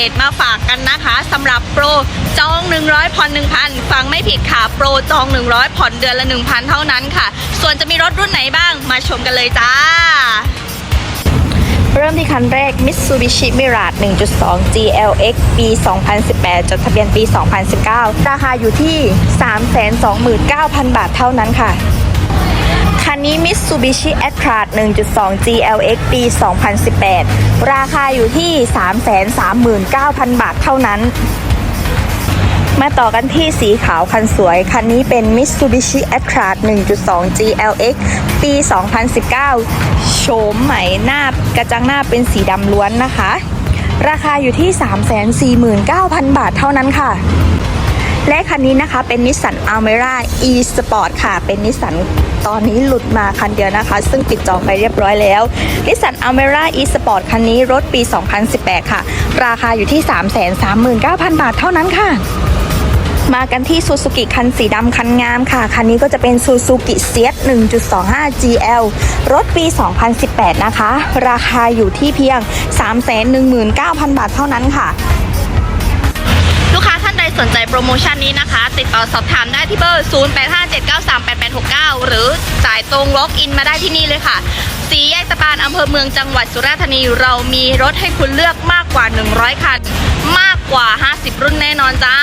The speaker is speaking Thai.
ด็ดๆ มาฝากกันนะคะสำหรับโปรจอง 100ผ่อน1,000 ฟังไม่ผิดค่ะ โปรจอง 100ผ่อนเดือนละ 1,000 เท่านั้นค่ะ ส่วนจะมีรถรุ่นไหนบ้างมาชมกันเลยจ้าเริ่มที่คันแรก Mitsubishi Mirage 1.2 GLX ปี 2018 จดทะเบียนปี 2019 ราคาอยู่ที่ 329,000 บาทเท่านั้นค่ะ คันนี้ Mitsubishi Attrage 1.2 GLX ปี 2018 ราคาอยู่ที่ 339,000 บาทเท่านั้น มาต่อกันที่สีขาวคันสวย คันนี้เป็น Mitsubishi Attrage 1.2 GLX ปี 2019 โฉมใหม่หน้ากระจังหน้าเป็นสีดำล้วนนะคะ ราคาอยู่ที่ 349,000 บาทเท่านั้นค่ะ และคันนี้นะคะเป็นนิสสัน Almera e Sport ค่ะ เป็นนิสสันตอนนี้หลุดมาคันเดียวนะคะ ซึ่งปิดจองไปเรียบร้อยแล้วนิสสัน Almera e Sport คันนี้รถปี 2018 ค่ะ ราคาอยู่ที่ 339,000 บาทเท่านั้นค่ะมากันที่ซูซูกิคันสีดำคันงามค่ะ คันนี้ก็จะเป็นซูซูกิเซีย1.25 GL รถปี 2018 นะคะ ราคาอยู่ที่เพียง 319,000 บาทเท่านั้นค่ะ สนใจโปรโมชั่นนี้นะคะ ติดต่อสอบถามได้ที่เบอร์ 0857938869 หรือจ่ายตรงล็อกอินมาได้ที่นี่เลยค่ะสีแยกตะปานอำเภอเมืองจังหวัดสุราษฎร์ธานีเรามีรถให้คุณเลือกมากกว่า 100 คัน มากกว่า 50 รุ่นแน่นอนจ้า